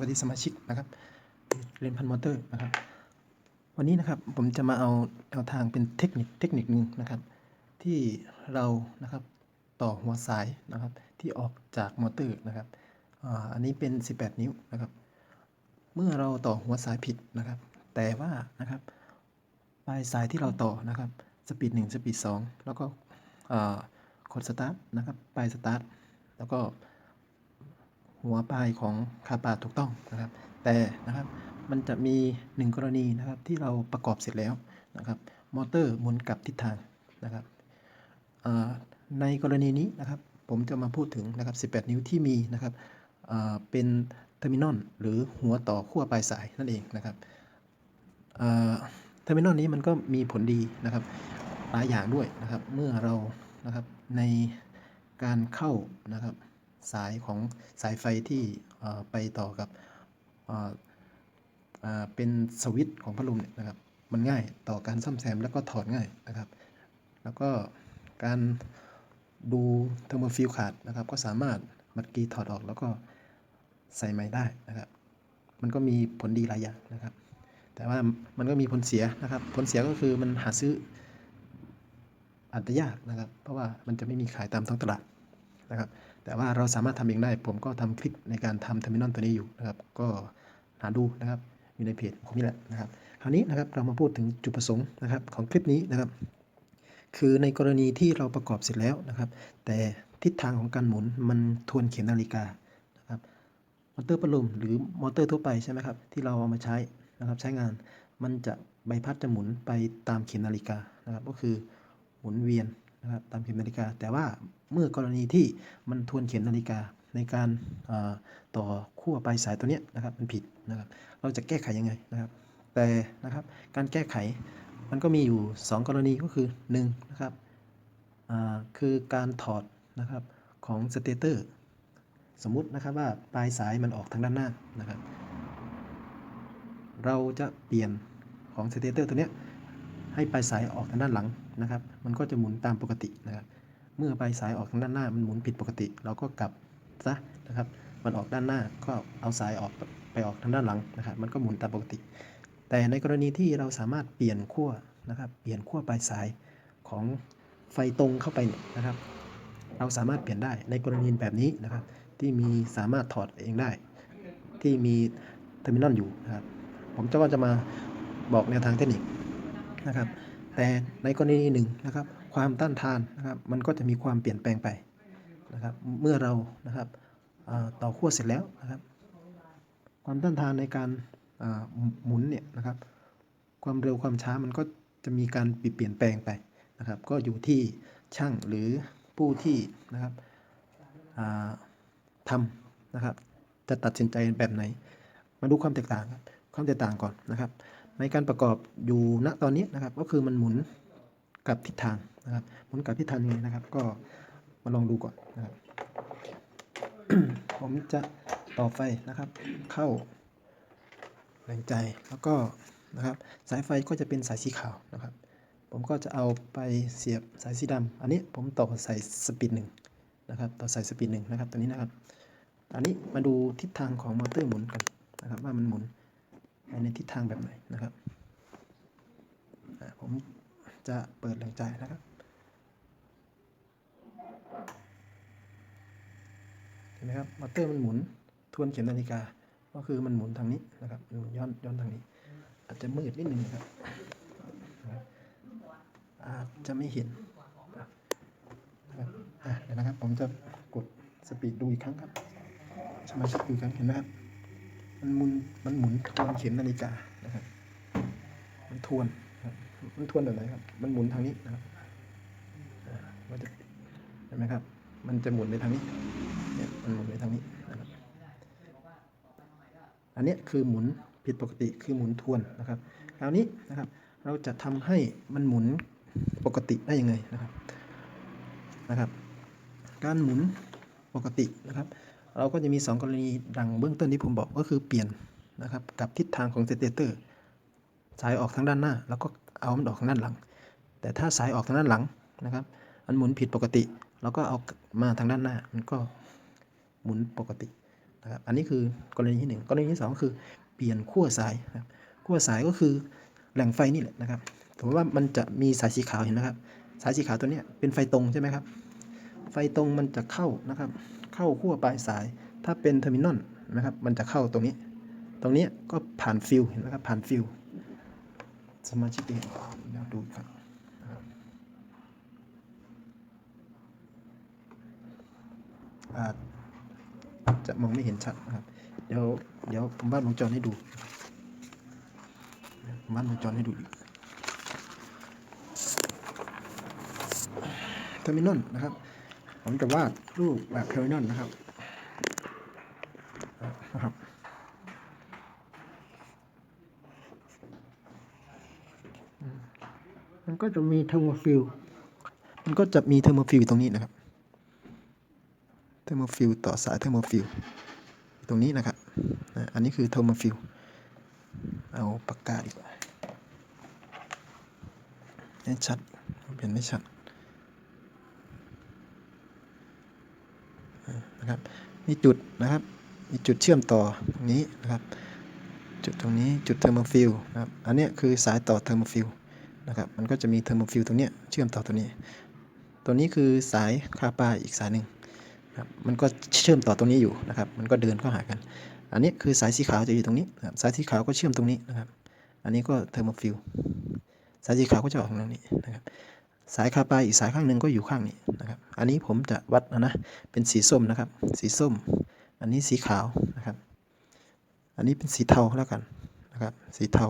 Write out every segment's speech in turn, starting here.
วัสดีสมาชิกนะครับเรียนพันมอเตอร์นะครับ วันนี้นะครับผมจะมาเอาแนวทางเป็นเทคนิคเทคนิคหนึ่งนะครับ ที่เรานะครับต่อหัวสายนะครับ ที่ออกจากมอเตอร์นะครับอ่าอันนี้เป็น 18 นิ้วนะครับ เมื่อเราต่อหัวสายผิดนะครับ แต่ว่านะครับปลายสายที่เราต่อนะครับสปีด1สปีด2แล้วก็อ่ากดสตาร์ทนะครับปลายสตาร์ทแล้วก็ หัวปลายของคาปาถูกต้องนะครับ แต่นะครับมันจะมีหนึ่งกรณีนะครับที่เราประกอบเสร็จแล้วนะครับมอเตอร์หมุนกลับทิศทางนะครับในกรณีนี้นะครับผมจะมาพูดถึงนะครับ 18 นิ้วที่มีนะครับเป็นเทอร์มินอลหรือหัวต่อขั้วปลายสายนั่นเองนะครับเทอร์มินอลนี้มันก็มีผลดีนะครับหลายอย่างด้วยนะครับ เมื่อเรานะครับในการเข้านะครับ สายของสายไฟที่ไปต่อกับเป็นสวิตช์ของพัดลมเนี่ยนะครับ มันง่ายต่อการซ่อมแซมแล้วก็ถอดง่ายนะครับ แล้วก็การดูเทอร์โมฟิลขาดนะครับ ก็สามารถมัดกีถอดออกแล้วก็ใส่ใหม่ได้นะครับ มันก็มีผลดีหลายอย่างนะครับ แต่ว่ามันก็มีผลเสียนะครับ ผลเสียก็คือมันหาซื้ออาจจะยากนะครับ เพราะว่ามันจะไม่มีขายตามท้องตลาดนะครับ แต่ว่าเราสามารถทำเองได้ ผมก็ทำคลิปในการทำเทอร์มินอลตัวนี้อยู่นะครับ ก็หาดูนะครับอยู่ในเพจผมนี่แหละนะครับ คราวนี้นะครับเรามาพูดถึงจุดประสงค์นะครับของคลิปนี้นะครับ คือในกรณีที่เราประกอบเสร็จแล้วนะครับ แต่ทิศทางของการหมุนมันทวนเข็มนาฬิกานะครับมอเตอร์พัดลมหรือมอเตอร์ทั่วไปใช่ไหมครับที่เราเอามาใช้นะครับใช้งานมันจะใบพัดจะหมุนไปตามเข็มนาฬิกานะครับ ก็คือหมุนเวียน นะครับตามเข็มนาฬิกา แต่ว่าเมื่อกรณีที่มันทวนเข็มนาฬิกาในการต่อขั้วปลายสายตัวนี้นะครับมันผิดนะครับ เราจะแก้ไขยังไงนะครับ แต่นะครับการแก้ไขมันก็มีอยู่ 2 กรณีก็คือ1นะครับคือการถอดนะครับของสเตเตอร์สมมุตินะครับว่าปลายสายมันออกทางด้านหน้านะครับ เราจะเปลี่ยนของสเตเตอร์ตัวนี้ ให้ปลายสายออกทางด้านหลังนะครับ มันก็จะหมุนตามปกตินะครับ เมื่อปลายสายออกทางด้านหน้ามันหมุนผิดปกติ เราก็กลับซะนะครับ มันออกด้านหน้าก็เอาสายออกไปออกทางด้านหลังนะครับ มันก็หมุนตามปกติ แต่ในกรณีที่เราสามารถเปลี่ยนขั้วนะครับ เปลี่ยนขั้วปลายสายของไฟตรงเข้าไปเนี่ยนะครับ เราสามารถเปลี่ยนได้ในกรณีแบบนี้นะครับ ที่มีสามารถถอดเองได้ ที่มีเทอร์มินอลอยู่นะครับ ผมจะก็จะมาบอกแนวทางเทคนิค นะครับ แต่ในกรณีหนึ่งนะครับ ความต้านทานนะครับมันก็จะมีความเปลี่ยนแปลงไปนะครับ เมื่อเรานะครับต่อขั้วเสร็จแล้วนะครับ ความต้านทานในการหมุนเนี่ยนะครับ ความเร็วความช้ามันก็จะมีการเปลี่ยนแปลงไปนะครับ ก็อยู่ที่ช่างหรือผู้ที่นะครับทำนะครับ จะตัดสินใจแบบไหน มาดูความแตกต่างครับความแตกต่างก่อนนะครับ ในการประกอบอยู่ณตอนนี้นะครับ ก็คือมันหมุนกับทิศทางนะครับ หมุนกับทิศทางยังไงนะครับ ก็มาลองดูก่อนนะครับ ผมจะต่อไฟนะครับ เข้าแรงใจแล้วก็นะครับ สายไฟก็จะเป็นสายสีขาวนะครับ ผมก็จะเอาไปเสียบสายสีดำอันนี้ผมต่อใส่สปีดหนึ่งนะครับ ต่อใส่สปีดหนึ่งนะครับตัวนี้นะครับ อันนี้มาดูทิศทางของมอเตอร์หมุนกันนะครับ ว่ามันหมุน ในทิศทางแบบไหนนะครับ ผมจะเปิดแรงใจนะครับเห็นไหมครับมอเตอร์มันหมุนทวนเข็มนาฬิกา ก็คือมันหมุนทางนี้นะครับหมุนย้อนย้อนทางนี้ อาจจะมืดนิดนึงนะครับนะครับอาจจะไม่เห็นนะครับอะเดี๋ยวนะครับ ผมจะกดสปีดดูอีกครั้งครับ สมาชิกดูอีกครั้งเห็นไหมครับ มันมุนมันหมุนทวนเข็มนาฬิกานะครับ มันทวนนะครับมันทวนแบบไหนครับ มันหมุนทางนี้นะครับมันจะเห็นไหมครับ มันจะหมุนไปทางนี้เนี่ยมันหมุนไปทางนี้นะครับอันนี้คือหมุนผิดปกติคือหมุนทวนนะครับคราวนี้นะครับ เราจะทำให้มันหมุนปกติได้ยังไงนะครับนะครับ การหมุนปกตินะครับ เราก็จะมี 2 กรณีดังเบื้องต้นที่ผมบอกก็คือเปลี่ยนนะครับกับทิศทางของสเตเตอร์สายออกทางด้านหน้า แล้วก็เอามันออกทางด้านหลัง แต่ถ้าสายออกทางด้านหลังนะครับมันหมุนผิดปกติเราก็เอามาทางด้านหน้ามันก็หมุนปกตินะครับอันนี้คือกรณีที่หนึ่งกรณีที่สองคือเปลี่ยนขั้วสายครับขั้วสายก็คือแหล่งไฟนี่แหละนะครับสมมติว่ามันจะมีสายสีขาวเห็นนะครับ สายสีขาวตัวนี้เป็นไฟตรงใช่ไหมครับ ไฟตรงมันจะเข้านะครับ เข้าขั้วปลายสาย ถ้าเป็นเทอร์มินอลนะครับ มันจะเข้าตรงนี้ ตรงนี้ก็ผ่านฟิวเห็นไหมครับ ผ่านฟิวสมาชิกเองเดี๋ยวดูครับนะครับอาจจะมองไม่เห็นชัดนะครับ เดี๋ยวเดี๋ยวผมวาดวงจรให้ดูผมวาดวงจรให้ดูอีกเทอร์มินอลนะครับ ผมจะวาดรูปแบบเทอร์มินอลนะครับนะครับมันก็จะมีเทอร์โมฟิลมันก็จะมีเทอร์โมฟิลตรงนี้นะครับ เทอร์โมฟิลต่อสายเทอร์โมฟิลตรงนี้นะครับ อันนี้คือเทอร์โมฟิลเอาปากกาดีกว่าให้ชัด เปลี่ยนไม่ชัดอะนะครับ มีจุดนะครับ มีจุดเชื่อมต่อตรงนี้นะครับ จุดตรงนี้จุดเทอร์โมฟิลนะครับ อันนี้คือสายต่อเทอร์โมฟิลนะครับ มันก็จะมีเทอร์โมฟิลตรงนี้เชื่อมต่อตัวนี้ ตัวนี้คือสายคาปาอีกสายหนึ่งครับมันก็เชื่อมต่อตรงนี้อยู่นะครับ มันก็เดินเข้าหากัน อันนี้คือสายสีขาวจะอยู่ตรงนี้นะครับสายสีขาวก็เชื่อมตรงนี้นะครับ อันนี้ก็เทอร์โมฟิลสายสีขาวก็จะออกทางนี้นะครับ สายคาปาอีกสายข้างหนึ่งก็อยู่ข้างนี้นะครับอันนี้ผมจะวัดนะนะเป็นสีส้มนะครับ สีส้ม อันนี้สีขาวนะครับ อันนี้เป็นสีเทาแล้วกันนะครับสีเทา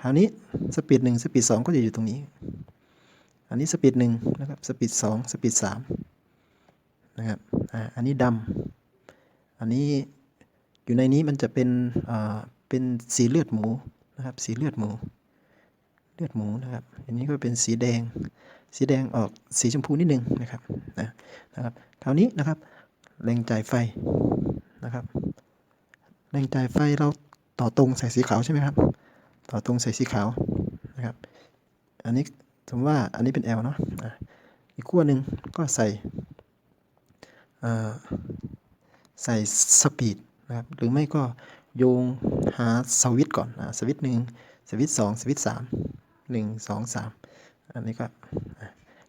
คราวนี้สปีดหนึ่งสปีดสองก็จะอยู่ตรงนี้ อันนี้สปีดหนึ่งนะครับสปีดสองสปีดสามนะครับอ่าอันนี้ดำอันนี้อยู่ในนี้มันจะเป็นอ่าเป็นสีเลือดหมูนะครับสีเลือดหมูเลือดหมูนะครับ อันนี้ก็เป็นสีแดง สีแดงออกสีชมพูนิดนึงนะครับนะนะครับคราวนี้นะครับแรงจ่ายไฟนะครับแรงจ่ายไฟเราต่อตรงใส่สีขาวใช่ไหมครับ ต่อตรงใส่สีขาวนะครับ อันนี้สมมติว่าอันนี้เป็น L เนาะอีกขั้วหนึ่งก็ใส่ใส่สปีดนะครับหรือไม่ก็โยงหาสวิตก่อนนะสวิตหนึ่งสวิตสองสวิตสามหนึ่งสองสาม อันนี้ก็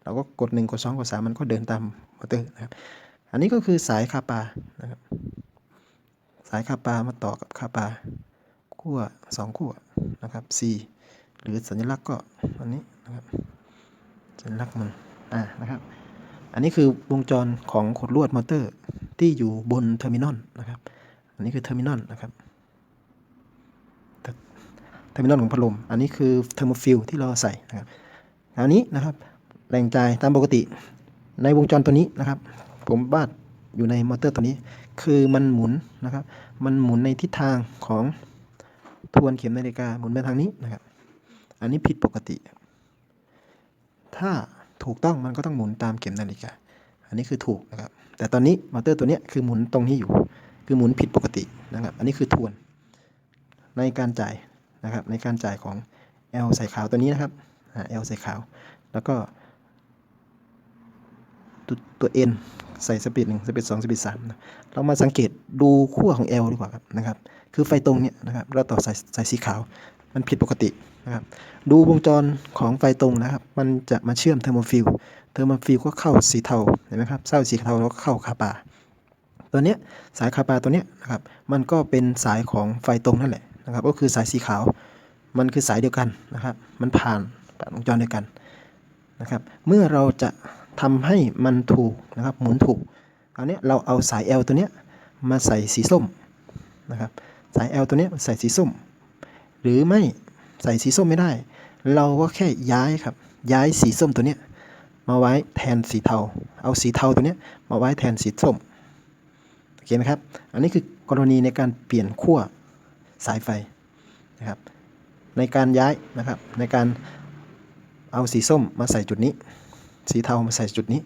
เราก็กดหนึ่งกดสองกดสามมันก็เดินตามมอเตอร์นะครับ อันนี้ก็คือสายคาปานะครับ สายคาปามาต่อกับคาปาขั้วสองขั้วนะครับ C หรือสัญลักษณ์ก็อันนี้นะครับ สัญลักษณ์มันอ่านะครับ อันนี้คือวงจรของขดลวดมอเตอร์ที่อยู่บนเทอร์มินอลนะครับ อันนี้คือเทอร์มินอลนะครับเทอร์มินอลของพัดลม อันนี้คือเทอร์โมฟิลที่เราใส่นะครับ อันนี้นะครับแรงจ่ายตามปกติในวงจรตัวนี้นะครับ ผมวาดอยู่ในมอเตอร์ตัวนี้ คือมันหมุนนะครับ มันหมุนในทิศทางของทวนเข็มนาฬิกาหมุนไปทางนี้นะครับ อันนี้ผิดปกติ ถ้าถูกต้องมันก็ต้องหมุนตามเข็มนาฬิกา อันนี้คือถูกนะครับ แต่ตอนนี้มอเตอร์ตัวนี้คือหมุนตรงนี้อยู่ คือหมุนผิดปกตินะครับ อันนี้คือทวนในการจ่ายนะครับ ในการจ่ายของ L ใส่ขาวตัวนี้นะครับ L ใส่ขาว แล้วก็ตัวตัว N ใส่สปีดหนึ่งสปีดสองสปีดสามนะเรามาสังเกตดูขั้วของ L ดีกว่าครับนะครับ คือไฟตรงเนี่ยนะครับเราต่อสายสายสีขาว มันผิดปกตินะครับ ดูวงจรของไฟตรงนะครับ มันจะมาเชื่อมเทอร์โมฟิลเทอร์โมฟิลก็เข้าสีเทาเห็นไหมครับเส้าสีเทาแล้วก็เข้าคาปาตัวเนี้ยสายคาปาตัวเนี้ยนะครับ มันก็เป็นสายของไฟตรงนั่นแหละนะครับ ก็คือสายสีขาว มันคือสายเดียวกันนะครับ มันผ่าน ผ่านวงจรเดียวกันนะครับ เมื่อเราจะทำให้มันถูกนะครับ หมุนถูกคราวนี้เราเอาสาย L ตัวเนี้ยมาใส่สีส้มนะครับ สาย L ตัวเนี้ยใส่สีส้ม หรือไม่ใส่สีส้มไม่ได้ เราก็แค่ย้ายครับ ย้ายสีส้มตัวเนี้ยมาไว้แทนสีเทา เอาสีเทาตัวเนี้ยมาไว้แทนสีส้มโอเคไหมครับ อันนี้คือกรณีในการเปลี่ยนขั้วสายไฟนะครับ ในการย้ายนะครับ ในการ เอาสีส้มมาใส่จุดนี้ สีเทามาใส่จุดนี้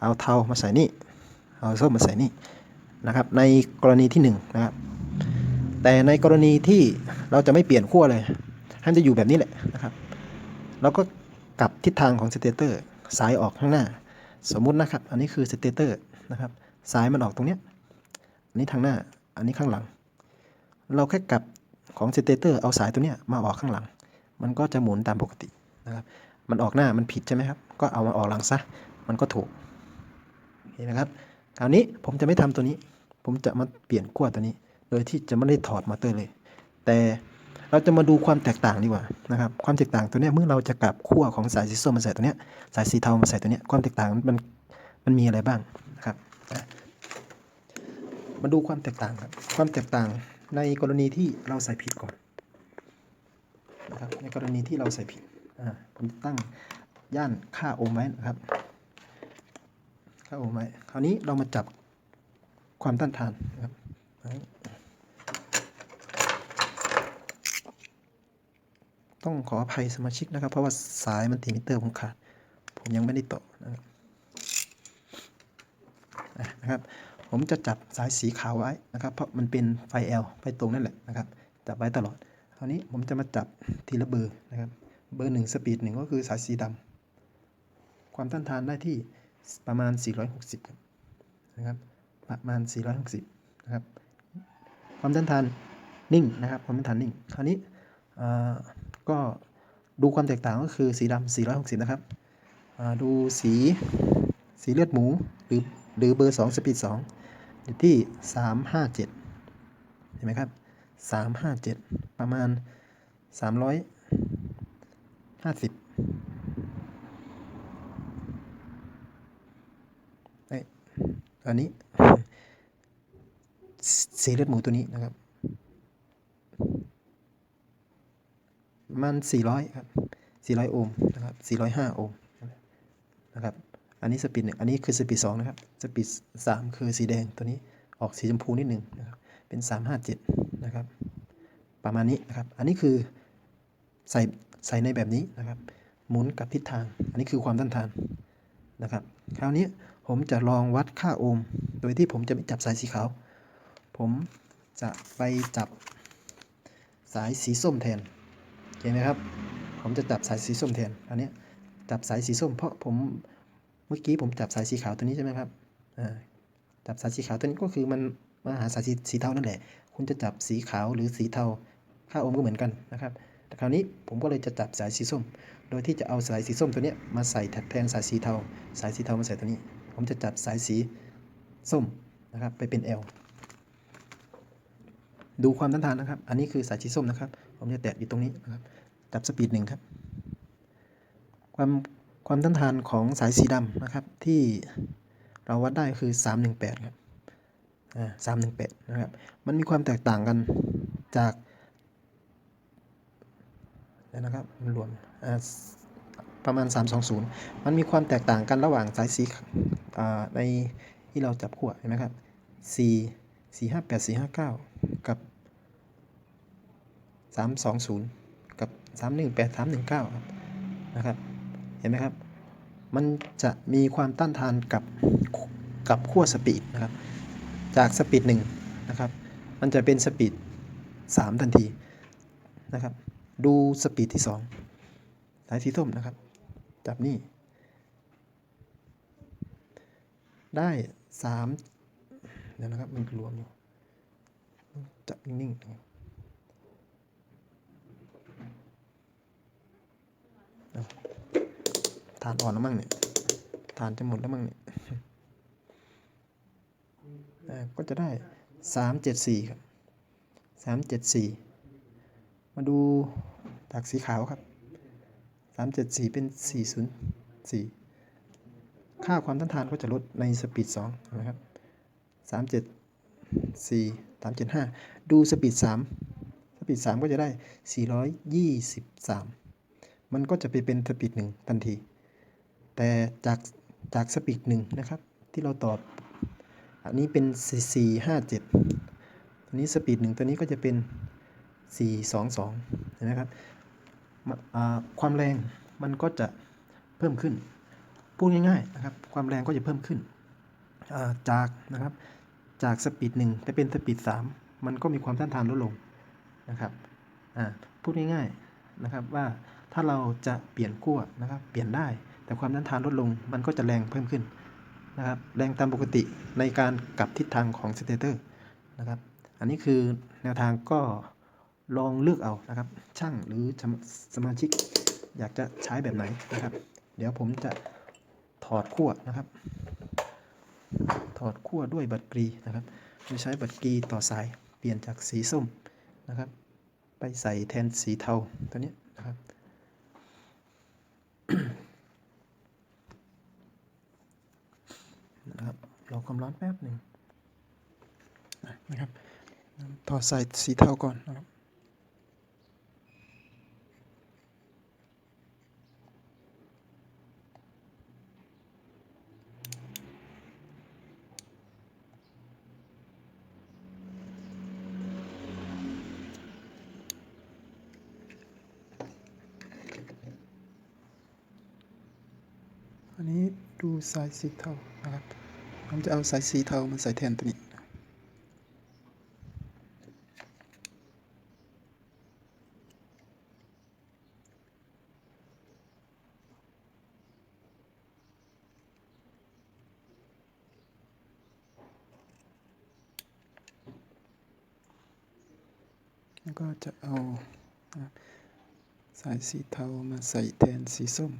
เอาเทามาใส่นี่ เอาส้มมาใส่นี่นะครับ ในกรณีที่หนึ่งนะครับ แต่ในกรณีที่เราจะไม่เปลี่ยนขั้วเลยให้มันจะอยู่แบบนี้แหละนะครับ เราก็กลับทิศทางของสเตเตอร์สายออกข้างหน้า สมมุตินะครับ อันนี้คือสเตเตอร์นะครับสายมันออกตรงเนี้ยอันนี้ทางหน้า อันนี้ข้างหลัง เราแค่กลับของสเตเตอร์เอาสายตัวเนี้ยมาออกข้างหลัง มันก็จะหมุนตามปกติ นะครับ มันออกหน้ามันผิดใช่ไหมครับ ก็เอามาออกหลังซะ มันก็ถูก เห็นนะครับ คราวนี้ผมจะไม่ทำตัวนี้ ผมจะมาเปลี่ยนขั้วตัวนี้ โดยที่จะไม่ได้ถอดมอเตอร์เลย แต่เราจะมาดูความแตกต่างดีกว่านะครับ ความแตกต่างตัวนี้เมื่อเราจะกลับขั้วของสายสีส้มมาใส่ตัวนี้ สายสีเทามาใส่ตัวนี้ความแตกต่างมันมันมีอะไรบ้างนะครับ มาดูความแตกต่างครับ ความแตกต่างในกรณีที่เราใส่ผิดก่อนนะครับในกรณีที่เราใส่ผิด ผมจะตั้งย่านค่าโอห์มไว้นะครับ ค่าโอห์มไว้คราวนี้เรามาจับความต้านทานนะครับต้องขออภัยสมาชิกนะครับ เพราะว่าสายมันติมิเตอร์ผมขาด ผมยังไม่ได้ต่อนะครับนะครับผมจะจับสายสีขาวไว้นะครับ เพราะมันเป็นไฟ L ไฟตรงนั่นแหละนะครับ จับไว้ตลอดคราวนี้ผมจะมาจับทีละเบอร์นะครับ เบอร์หนึ่งสปีดหนึ่งก็คือสายสีดำความต้านทานได้ที่ประมาณ 460ครับนะครับประมาณ 460นะครับความต้านทานนิ่งนะครับความต้านทานนิ่ง คราวนี้ก็ดูความแตกต่างก็คือสีดำ460นะครับดูสีสีเลือดหมูหรือหรือเบอร์ 2 สปีด2อยู่ที่ 357เห็นไหมครับ357 ประมาณ 350เอ้ยอันนี้สีเลือดหมูตัวนี้นะครับประมาณ400ครับ400โอห์มนะครับ405โอห์มนะครับ อันนี้สปีดหนึ่งอันนี้คือสปีดสองนะครับ สปีดสามคือสีแดงตัวนี้ออกสีชมพูนิดหนึ่งนะครับ เป็น357นะครับ ประมาณนี้นะครับ อันนี้คือใส่ ใส่ในแบบนี้นะครับ หมุนกับทิศทาง อันนี้คือความต้านทานนะครับ คราวนี้ผมจะลองวัดค่าโอห์ม โดยที่ผมจะไม่จับสายสีขาว ผมจะไปจับสายสีส้มแทนเห็นไหมครับ ผมจะจับสายสีส้มแทน อันนี้จับสายสีส้ม เพราะผมเมื่อกี้ผมจับสายสีขาวตัวนี้ใช่ไหมครับจับสายสีขาวตัวนี้ก็คือมันมาหาสายสีสเทานั่นแหละ คุณจะจับสีขาวหรือสีเทาค่าโอห์มก็เหมือนกันนะครับ คราวนี้ผมก็เลยจะจับสายสีส้ม โดยที่จะเอาสายสีส้มตัวนี้มาใส่แทนสายสีเทา สายสีเทามาใส่ตัวนี้ ผมจะจับสายสีส้มนะครับไปเป็น L ดูความต้านทานนะครับ อันนี้คือสายสีส้มนะครับ ผมจะแตะอยู่ตรงนี้นะครับ จับสปีดหนึ่งครับ ความความต้านทานของสายสีดำนะครับ ที่เราวัดได้คือ 318 ครับ อ่า 318 นะครับ มันมีความแตกต่างกันจาก เดี๋ยวนะครับมันรวมอ่าประมาณ 320 มันมีความแตกต่างกันระหว่างสายสีในที่เราจับขั้วเห็นไหมครับ 4 458 459 กับ 320 กับ 318 319ครับนะครับ เห็นไหมครับ มันจะมีความต้านทานกับกับขั้วสปีดนะครับ จากสปีดหนึ่งนะครับ มันจะเป็นสปีด3ทันทีนะครับ ดูสปีดที่ 2 สายสีส้มนะครับ จับนี่ ได้3เดี๋ยวนะครับ มันรวมอยู่ จับนิ่งๆนะครับเอาฐานอ่อนแล้วมั้งเนี่ยฐานจะหมดแล้วมั้งเนี่ยก็จะได้374ครับ374มาดู กสีขาวครับ 374 เป็น 404 ค่าความต้านทานก็จะลดในสปีด2นะครับ 374 375 ดูสปีด3สปีด3ก็จะได้ 423 มันก็จะไปเป็นสปีด1ทันที แต่จากจากสปีด1นะครับ ที่เราตอบ อันนี้เป็น 457 ตัวนี้สปีด1ตัวนี้ก็จะเป็น 422 เห็นไหมครับ ความแรงมันก็จะเพิ่มขึ้น พูดง่ายๆนะครับ ความแรงก็จะเพิ่มขึ้นาจากนะครับ จากสปีด1ไปเป็นสปีด3มันก็มีความต้านทานลดลงนะครับพูดง่ายๆนะครับว่าถ้าเราจะเปลี่ยนขั้วนะครับ เปลี่ยนได้ แต่ความต้านทานลดลง มันก็จะแรงเพิ่มขึ้นนะครับ แรงตามปกติในการกลับทิศทางของสเตเตอร์นะครับ อันนี้คือแนวทางก็ ลองเลือกเอานะครับ ช่างหรือสมาชิก อยากจะใช้แบบไหนนะครับ เดี๋ยวผมจะถอดขั้วนะครับ ถอดขั้วด้วยบัตรกรีนะครับโดยใช้บัตรกรีต่อสายเปลี่ยนจากสีส้มนะครับ ไปใส่แทนสีเทาตัวนี้นะครับนะครับรอความร้อนแป๊บหนึ่งนะครับถอดสายสีเทาก่อนนะครับ อันนี้ดู สายสีเทานะครับ ผมจะเอาสายสีเทามาใส่แทนตัวนี้แล้วก็จะเอาสายสีเทามาใส่แทนสีส้ม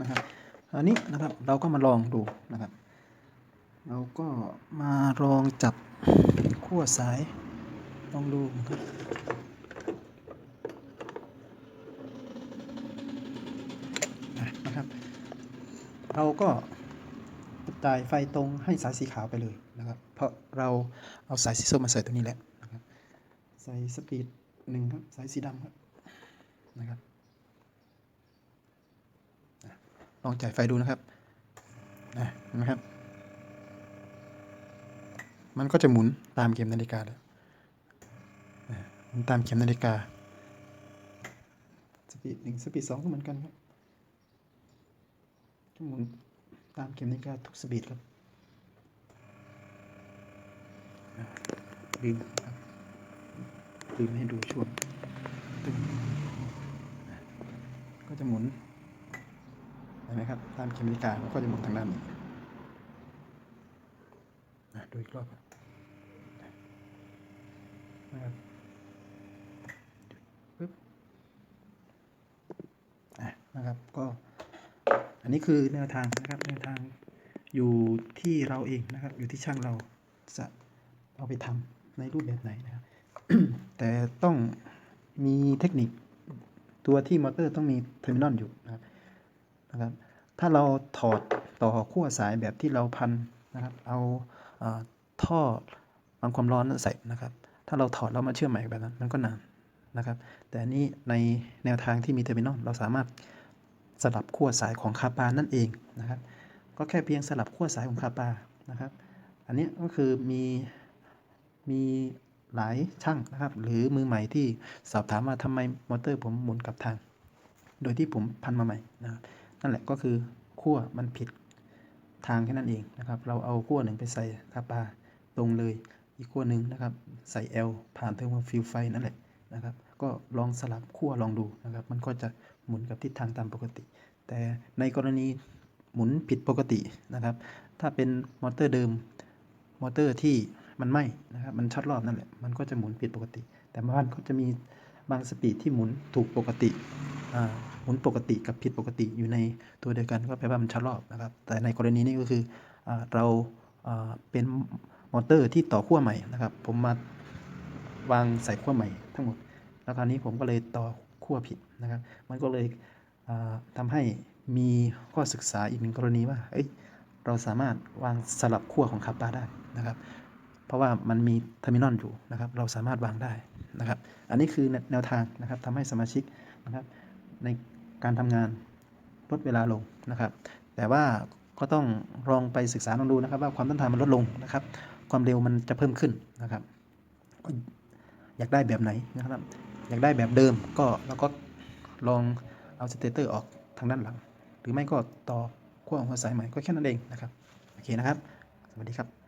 นะครับอันนี้นะครับเราก็มาลองดูนะครับ เราก็มาลองจับขั้วสายลองดูนะครับนะครับ เราก็จ่ายไฟตรงให้สายสีขาวไปเลยนะครับ เพราะเราเอาสายสีส้มมาใส่ตัวนี้แหละนะครับใส่สปีดหนึ่งครับ สายสีดำครับนะครับ ลองจ่ายไฟดูนะครับนะเห็นไหมครับ มันก็จะหมุนตามเข็มนาฬิกาเลยนะมุนตามเข็มนาฬิกา สปีดหนึ่งสปีดสองก็เหมือนกันครับจะหมุนตามเข็มนาฬิกาทุกสปีดครับดึงครับดึงให้ดูช่วงตึงอะก็จะหมุน ห็นไหมครับตามเข็มนาฬิกามันก็จะหมุนทางด้านนี้อะดูอีกรอบนะครับปึ๊บอะนะครับก็อันนี้คือแนวทางนะครับแนวทางอยู่ที่เราเองนะครับ อยู่ที่ช่างเราจะเอาไปทำในรูปแบบไหนนะครับแต่ต้องมีเทคนิคตัวที่มอเตอร์ต้องมีเทอร์มินอลอยู่นะครับ นะครับ ถ้าเราถอดต่อขั้วสายแบบที่เราพันนะครับ เอาเออท่อบังความร้อนใส่นะครับ ถ้าเราถอดแล้วมาเชื่อมใหม่แบบนั้นมันก็นานนะครับ แต่อันนี้ในแนวทางที่มีเทอร์มินอลเราสามารถสลับขั้วสายของคาปานั่นเองนะครับ ก็แค่เพียงสลับขั้วสายของคาปานะครับ อันนี้ก็คือมีมีหลายช่างนะครับ หรือมือใหม่ที่สอบถามว่าทำไมมอเตอร์ผมหมุนกลับทาง โดยที่ผมพันมาใหม่นะครับ นั่นแหละก็คือขั้วมันผิดทางแค่นั้นเองนะครับ เราเอาขั้วหนึ่งไปใส่คาปาตรงเลย อีกขั้วหนึ่งนะครับใส่ L ผ่านเทอร์โมฟิลไฟนั่นแหละนะครับ ก็ลองสลับขั้วลองดูนะครับ มันก็จะหมุนกับทิศทางตามปกติ แต่ในกรณีหมุนผิดปกตินะครับ ถ้าเป็นมอเตอร์เดิม มอเตอร์ที่มันไหม้นะครับ มันช็อตรอบนั่นแหละ มันก็จะหมุนผิดปกติ แต่บางอันก็จะมีบางสปีดที่หมุนถูกปกติอ่า หมุนปกติกับผิดปกติอยู่ในตัวเดียวกันก็แปลว่ามันช็อตรอบนะครับ แต่ในกรณีนี้ก็คืออเราเป็นมอเตอร์ที่ต่อขั้วใหม่นะครับ ผมมาวางใส่ขั้วใหม่ทั้งหมด แล้วคราวนี้ผมก็เลยต่อขั้วผิดนะครับ มันก็เลยอ่าทำให้มีข้อศึกษาอีกหนึ่งกรณีว่าเอ้ยเราสามารถวางสลับขั้วของคาปาได้นะครับ เพราะว่ามันมีเทอร์มินอลอยู่นะครับ เราสามารถวางได้นะครับ อันนี้คือแนวทางนะครับทำให้สมาชิกนะครับใน การทำงานลดเวลาลงนะครับ แต่ว่าก็ต้องลองไปศึกษาลองดูนะครับ ว่าความต้านทานมันลดลงนะครับ ความเร็วมันจะเพิ่มขึ้นนะครับอยากได้แบบไหนนะครับ อยากได้แบบเดิมก็เราก็ลองเอาสเตเตอร์ออกทางด้านหลัง หรือไม่ก็ต่อขั้วหัวสายใหม่ก็แค่นั้นเองนะครับ โอเคนะครับ สวัสดีครับ